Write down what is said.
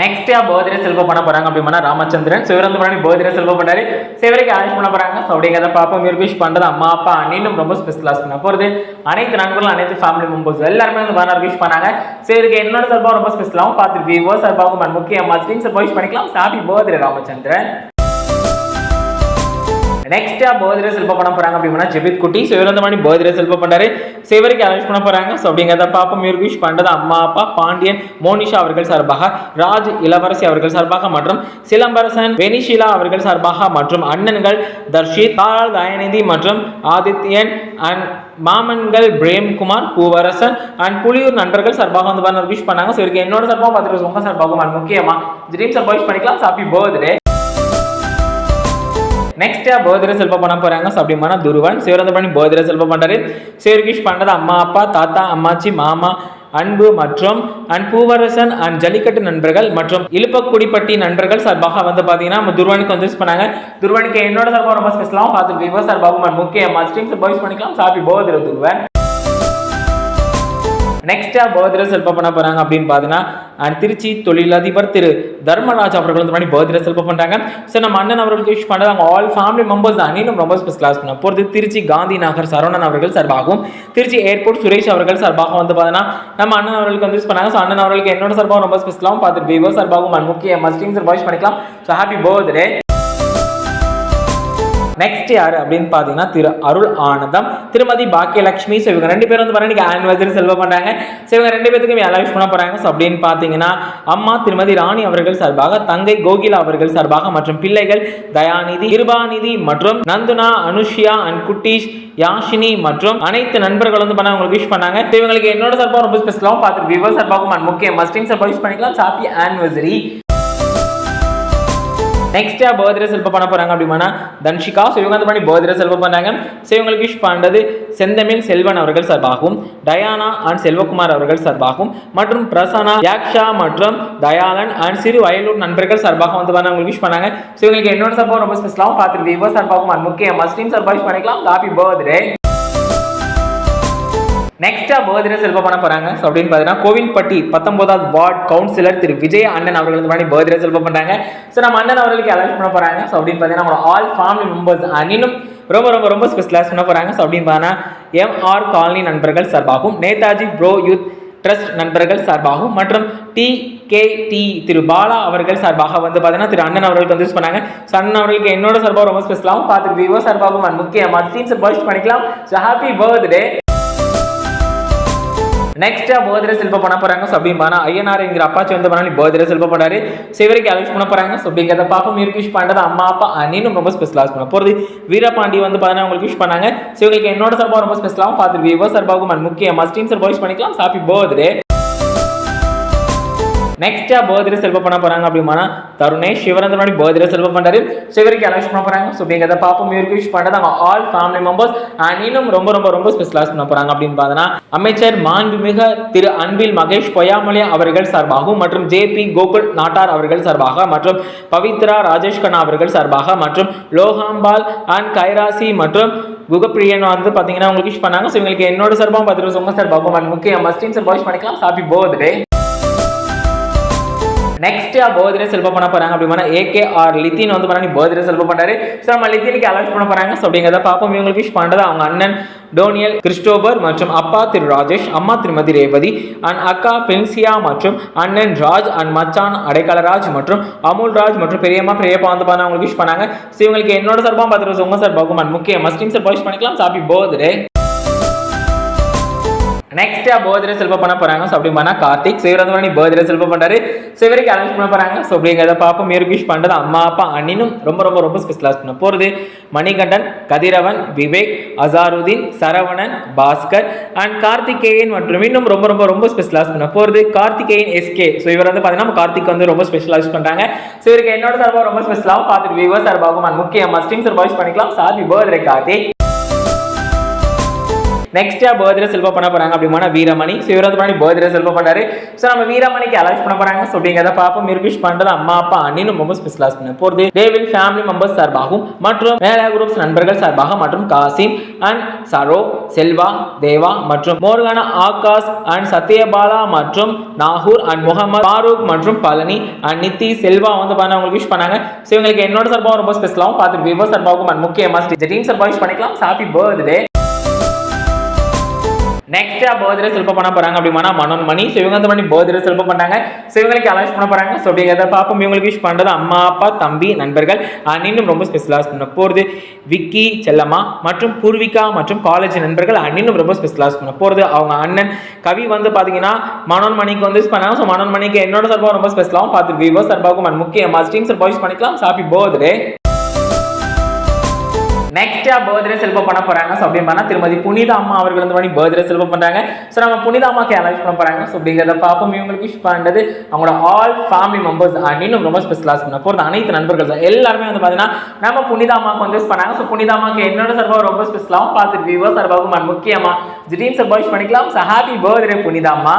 Next birthday செல்வம் பண்ண போறாங்க அப்படின்னா ராமச்சந்திரன். சிவரந்தபுராணி பர்த்டே செல்வம் பண்ணாரு சிவரைக்கு அரேஞ்ச் பண்ண போறாங்க. ஸோ அப்படிங்கிறத பாப்போம் இவருக்கு விஷ் பண்றது அம்மா அப்பா அண்ணனும் ரொம்ப ஸ்பெஷலாஸ் பண்ண போறது. அனைத்து நண்பர்களும் அனைத்து ஃபேமிலி மெம்பர்ஸ் எல்லாருமே வந்து பேனர் விஷ் பண்ணாங்க. சிவருக்கு என்னோட சார்பாக ரொம்ப ஸ்பெஷலாகவும் பார்த்துருக்கு விவோ சார்பாகவும் முக்கியமாக ஸ்க்ரீன் சார் விஷ் பண்ணிக்கலாம். Happy birthday Ramachandran. நெக்ஸ்டா பர்த்டே செல்ப பண்ண போறாங்க அப்படின்னா ஜெபித் குட்டி சிவரந்தமணி பர்த்டே செல்ப பண்றாரு. சிவருக்கு அரேஞ்ச் பண்ண போறாங்க. ஸோ அப்படிங்கிறத பாப்போம் இவருக்கு விஷ் பண்றது. அம்மா அப்பா பாண்டியன் மோனிஷா அவர்கள் சார்பாக ராஜ் இளவரசி அவர்கள் சார்பாக மற்றும் சிலம்பரசன் வெனிஷிலா அவர்கள் சார்பாக மற்றும் அண்ணன்கள் தர்ஷித் தாராள் தயநிதி மற்றும் ஆதித்யன் அண்ட் மாமன்கள் பிரேம்குமார் பூவரசன் அண்ட் புலியூர் நண்பர்கள் சார்பாக வந்து பண்ண விஷ் பண்ணாங்க. ஸோ இவருக்கு என்னோட சார்பாக பார்த்துட்டு உங்க சார்பாகவும். and முக்கியமா ட்ரீம் சார்பாக விஷ் பண்ணிக்கலாம். ஹாப்பி பர்த்டே நெக்ஸ்ட்டு பர்த்டே செல்வம் பண்ண போகிறாங்க ஸோ அப்படின்னா துருவன் சிவரந்தபணி பர்த்டே செல்வம் பண்ணுறாரு சிவகிஷ் பண்ணுறது அம்மா அப்பா தாத்தா அம்மாச்சி மாமா அன்பு மற்றும் அண்ட் பூவரசன் அண்ட் ஜல்லிக்கட்டு நண்பர்கள் மற்றும் இழுப்பக்குடிப்பட்டி நண்பர்கள் சார்பாக வந்து பார்த்தீங்கன்னா நம்ம துருவானுக்கு வந்து யூஸ் பண்ணாங்க. துருவானுக்கு என்னோட சார்பாக ரொம்ப ஸ்பெஷலாகவும் பார்த்துருக்கீங்க. சார் பாபு and முக்கியமா ஸ்ட்ரீம்ஸ் பாய்ஸ் பண்ணிக்கலாம். Happy birthday Dhruvan. நெக்ஸ்டா பர்த்டே செல்ப பண்ண போறாங்க அப்படின்னு பார்த்தீங்கன்னா அண்ட் திருச்சி தொழிலதிபர் திரு தர்மராஜ் அவர்கள் வந்து மாதிரி பர்த்டே செல்ப பண்றாங்க. ஸோ நம்ம அண்ணன் அவர்களுக்கு விஷ் பண்ணுறது அவங்க ஆல் ஃபேமிலி மெம்பர்ஸ் அணிலும் ரொம்ப ஸ்பெஷலாக பண்ண. போகிறது திருச்சி காந்தி நகர் சரவணன் அவர்கள் சார்பாகவும் திருச்சி ஏர்போர்ட் சுரேஷ் அவர்கள் சார்பாக வந்து பார்த்தீங்கன்னா நம்ம அண்ணன் அவர்களுக்கு வந்து யூஸ் பண்ணாங்க. ஸோ அண்ணன் அவர்களுக்கு என்னோட சார்பாகவும் ரொம்ப ஸ்பெஷலாகவும் பார்த்துட்டு விவோ சார்பாகவும் முக்கிய மஸ்டிங் சார் வாய்ஸ் பண்ணிக்கலாம். ஸோ ஹாப்பி பர்த்டே நெக்ஸ்ட் யார் அப்படின்னு பார்த்தீங்கன்னா திரு அருள் ஆனந்தம் திருமதி பாக்கியலட்சுமி. ஸோ இவங்க ரெண்டு பேரும் வந்து பாருங்க ஆனிவர்சரி செல்வ பண்ணுறாங்க ஸோ இவங்க ரெண்டு பேத்துக்கும் எல்லாம் விஷ் பண்ண போகிறாங்க ஸோ அப்படின்னு பார்த்தீங்கன்னா அம்மா திருமதி ராணி அவர்கள் சார்பாக தங்கை கோகிலா அவர்கள் சார்பாக மற்றும் பிள்ளைகள் தயாநிதி கிருபாநிதி மற்றும் நந்துனா அனுஷியா அண்ட் குட்டீஷ் யாஷினி மற்றும் அனைத்து நண்பர்கள் வந்து பண்ண உங்களுக்கு விஷ் பண்ணாங்க. இவங்களுக்கு என்னோட சார்பாக ரொம்ப ஸ்பெஷலாகவும் பார்த்துட்டு விவோ சார்பாகவும் and முக்கிய மஸ்டிங் சார்பாக விஷ் பண்ணிக்கலாம். Happy anniversary next birthday selfie பண்ண போகிறாங்க அப்படின்னா தன்ஷிகா. ஸோ இவங்க வந்து பண்ணி பர்த்டே செல்ஃபை பண்ணாங்க. ஸோ இவங்களுக்கு விஷ் பண்ணுறது செந்தமிழ் செல்வன் அவர்கள் சார்பாகவும் டயானா அண்ட் செல்வகுமார் அவர்கள் சார்பாகவும் மற்றும் பிரசனா யாக்ஷா மற்றும் தயாளன் அண்ட் சிறு வயலூர் நண்பர்கள் சார்பாக வந்து பண்ண உங்களுக்கு விஷ் பண்ணாங்க. ஸோ இவங்களுக்கு என்னோட சார்பாக ரொம்ப ஸ்பெஷலாகவும் பார்த்துட்டு விவோ சார்பாகவும் முக்கிய மஸ்லீம் சார்பாக விஷ் பண்ணிக்கலாம். ஹாப்பி பர்த்டே நெக்ஸ்டா பர்த்டே செல்வ பண்ண போறாங்க. ஸோ அப்படின்னு பார்த்தீங்கன்னா கோவில்பட்டி பத்தொன்பதாவது வார்டு கவுன்சிலர் திரு விஜய் அண்ணன் அவர்களுக்கு பண்ணி பர்த்டே செல்வ பண்றாங்க. ஸோ நம்ம அண்ணன் அவர்களுக்கு அலர்ட் பண்ண போறாங்க. ஸோ அப்படின்னு பார்த்தீங்கன்னா நம்மளோட ஆல் ஃபேமிலி மெம்பர்ஸ் அனினும் ரொம்ப ரொம்ப ரொம்ப ஸ்பெஷலாக பண்ண போறாங்க. ஸோ அப்படின்னு பார்த்தீங்கன்னா எம்ஆர் காலனி நண்பர்கள் சார்பாகவும் நேதாஜி ப்ரோ யூத் ட்ரஸ்ட் நண்பர்கள் சார்பாகவும் மற்றும் D K D Thiru Bala அவர்கள் சார்பாக வந்து பார்த்தீங்கன்னா திரு அண்ணன் அவர்களுக்கு வந்து யூஸ் பண்ணாங்க. ஸோ அண்ணன் அவர்களுக்கு என்னோட சார்பாக ரொம்ப ஸ்பெஷலாகவும் பார்த்துட்டு விவோ சார்பாகவும் முக்கியமாக டீம்ஸ் பர்ஸ்ட் பண்ணிக்கலாம் ஸோ ஹாப்பி பர்த்டே நெக்ஸ்ட்டாக பர்த்டே செல்ப பண்ண போகிறாங்க ஸோ அப்படின்னு ஐயனார் என்கிற அப்பாச்சி வந்து பண்ணி பர்த்டே செல்ப பண்ணாரு. சிவரிக்கு அலௌன்ஸ் பண்ண போகிறாங்க ஸோ அப்படிங்கிறத பாப்பா மீருக்கு விஷ் பண்ணுறது அம்மா அப்பா அன்னும் ரொம்ப ஸ்பெஷலாக பண்ண போகிறது வீரபாண்டி வந்து பார்த்தீங்கன்னா உங்களுக்கு விஷ் பண்ணாங்க. ஸோ இவங்களுக்கு என்னோட சார்பாக ரொம்ப ஸ்பெஷலாகவும் பார்த்துருக்கு விவோ சார்பாகவும் and முக்கிய மஸ்டின் சார் வாய்ஸ் பண்ணிக்கலாம். சாப்பி பர்த்டே நெக்ஸ்ட்டாக பர்த்டே செல்வ பண்ண போகிறாங்க அப்படிமானா தருணேஷ் சிவரந்தனோட பர்த்டே செல்வ பண்ணுறாரு சிவருக்கு அலௌன்ஸ் பண்ண போகிறாங்க ஸோ அப்படிங்கிறத பாப்போம் இவருக்கு விஷ் பண்ணுறது அவங்க ஆல் ஃபேமிலி மெம்பர்ஸ் அண்ட் இன்னும் ரொம்ப ரொம்ப ரொம்ப ஸ்பெஷலாக பண்ண போகிறாங்க அப்படின்னு பார்த்தோன்னா அமைச்சர் மாண்புமிகு திரு அன்பில் மகேஷ் பொய்யாமொழி அவர்கள் சார்பாகவும் மற்றும் ஜே பி கோகுல் நாட்டார் அவர்கள் சார்பாக மற்றும் பவித்ரா ராஜேஷ் கண்ணா அவர்கள் சார்பாக மற்றும் லோகாம்பால் அண்ட் கைராசி மற்றும் குகப்பிரியன் வந்து பார்த்தீங்கன்னா உங்களுக்கு விஷ் பண்ணாங்க. ஸோ இவங்களுக்கு என்னோட சார்பாகவும் பார்த்துட்டு உங்க சார்பாகவும். முக்கியம் முக்கிய மஸ்டின் சார் வாஷ் பண்ணிக்கலாம். ஹாப்பி பர்த்டே நெக்ஸ்ட் பர்த்டே செல்ப பண்ண போறாங்க அப்படின்னா ஏகே ஆர் லித்தின் வந்து பண்ணி பர்த்டே செல்ப பண்ணுறாரு ஸோ நம்ம லித்தினுக்கு அலர்ட் பண்ண போகிறாங்க ஸோ அப்படிங்கிறத பார்ப்போம். இவங்களுக்கு விஷ் பண்ணுறது அவங்க அண்ணன் டோனியல் கிறிஸ்டோபர் மற்றும் அப்பா திரு ராஜேஷ் அம்மா திருமதி ரேவதி அண்ட் அக்கா பென்சியா மற்றும் அண்ணன் ராஜ் அண்ட் மச்சான் அடைக்கலராஜ் மற்றும் அமுல் ராஜ் மற்றும் பெரியம்மா பெரியப்பா வந்து பண்ண அவங்களுக்கு விஷ் பண்ணாங்க. ஸோ இவங்களுக்கு என்னோட சார்பாக பார்த்துட்டு உங்கள் சார்பாகும் பகுமான் முக்கிய மஸ்டின் சார் வாய்ஸ் பண்ணிக்கலாம். ஹாப்பி பர்த்டே நெக்ஸ்ட் பர்த்டே செல்ப பண்ண போறாங்க. ஸோ அப்படி கார்த்திக் சிவரந்தமணி பர்த்டே செல்ப பண்றாரு. சிவருக்கு அரேஞ்ச் பண்ண போறாங்க. ஸோ அப்படிங்கிறத பார்ப்போம். மீருக்கு விஷ் பண்ணுறது அம்மா அப்பா அண்ணினும் ரொம்ப ரொம்ப ரொம்ப ஸ்பெஷலாக பண்ண போகிறது மணிகண்டன் கதிரவன் விவேக் அசாருதீன் சரவணன் பாஸ்கர் அண்ட் கார்த்திகேயன் மற்றும் இன்னும் ரொம்ப ரொம்ப ரொம்ப ஸ்பெஷலாஸ் பண்ண போகிறது கார்த்திகேயன் எஸ்கே ஸோ இவர் வந்து பார்த்தீங்கன்னா கார்த்திக் வந்து ரொம்ப ஸ்பெஷலாஸ் பண்ணுறாங்க ஸோ இவருக்கு என்னோட சார்பாக ரொம்ப ஸ்பெஷலாகவும் பார்த்துட்டு விவோ சார்பாகவும் and முக்கிய சார் வாய்ஸ் பண்ணிக்கலாம். Sorry birthday Karthik. Next birthday செல்வ பண்ண போறாங்க அப்படிமான வீரமணி. ஸோ இவரது பண்ணி பர்த்டே செல்வ பண்ணாரு. ஸோ நம்ம வீரமணிக்கு அலவுஸ் பண்ண போறாங்க. ஸோ அப்படிங்கிறத பார்ப்போம். மிர்கிஷ் பண்றது அம்மா அப்பா அண்ணினும் ரொம்ப ஸ்பெஷலாஸ் பண்ண போறது டேவில் ஃபேமிலி மெம்பர்ஸ் சார்பாகவும் மற்றும் மேலா குரூப்ஸ் நண்பர்கள் சார்பாக மற்றும் காசிம் அண்ட் சரோ செல்வா தேவா மற்றும் மோர்கானா ஆகாஷ் அண்ட் சத்யபாலா மற்றும் நாகூர் அண்ட் முகமது ஃபாரூக் மற்றும் பழனி அண்ட் நித்தி செல்வா வந்து பண்ண அவங்களுக்கு விஷ் பண்ணாங்க. ஸோ இவங்களுக்கு என்னோட சார்பாகவும் ரொம்ப ஸ்பெஷலாகவும் பார்த்து விவோ சார்பாகவும் அண்ட் முக்கியமாக டீம் சார்பாக விஷ் பண்ணிக்கலாம். ஹாப்பி பர்த்டே நெக்ஸ்ட்டாக பர்த்டே செல்ப பண்ண போறாங்க அப்படின்னா மனோன் மணி ஸோ இவங்க வந்து பர்த்டே செல்ப பண்ணாங்க ஸோ இவங்களுக்கு பண்ண போறாங்க. ஸோ அப்படிங்கிறத பார்ப்போம்? இவங்களுக்கு விஷ் பண்ணுறது அம்மா அப்பா தம்பி நண்பர்கள். அண்ணினும் ரொம்ப ஸ்பெஷலாக பண்ண போகிறது விக்கி செல்லம்மா மற்றும் பூர்விகா மற்றும் காலேஜ் நண்பர்கள் அண்ணினும் ரொம்ப ஸ்பெஷலாக பண்ண போகிறது அவங்க அண்ணன் கவி வந்து பார்த்தீங்கன்னா மனோன் மணிக்கு வந்து பண்ணாங்க. ஸோ மனோன் மணிக்கு என்னோட சார்பாக ரொம்ப ஸ்பெஷலாகவும் பார்த்து விவோ சார்பாகவும் முக்கியமாக ஸ்டீம் சார்பாக பண்ணிக்கலாம். ஹாப்பி பர்த்டே நெக்ஸ்டா பர்த்டே செல்வம் பண்ண போறாங்க. ஸோ அப்படின்னு திருமதி புனிதா அம்மா அவர்கள் வந்து பண்ணி பர்த்டே செல்வம் பண்றாங்க. ஸோ நம்ம புனிதா அம்மாக்கு அலவுஸ் பண்ண போறாங்க? ஸோ அப்படிங்கிறத பார்ப்போம். இவங்களுக்கு விஷ் பண்ணுறது அவங்களோட ஆல் ஃபேமிலி மெம்பர்ஸ் அண்ட் இன்னும் ரொம்ப ஸ்பெஷலாக பண்ண போகிறது அனைத்து நண்பர்கள் தான். எல்லாருமே வந்து பார்த்தீங்கன்னா நம்ம புனிதா அம்மாக்கு வந்து பண்ணாங்க ஸோ புனிதா அம்மாக்கு என்னோட சார்பாக ரொம்ப ஸ்பெஷலாகவும் பார்த்துட்டு விவோ சார்பாகவும் முக்கியமாக முக்கியமா திடீர்னு பண்ணிக்கலாம். ஸோ ஹாப்பி பர்த்டே புனிதா அம்மா.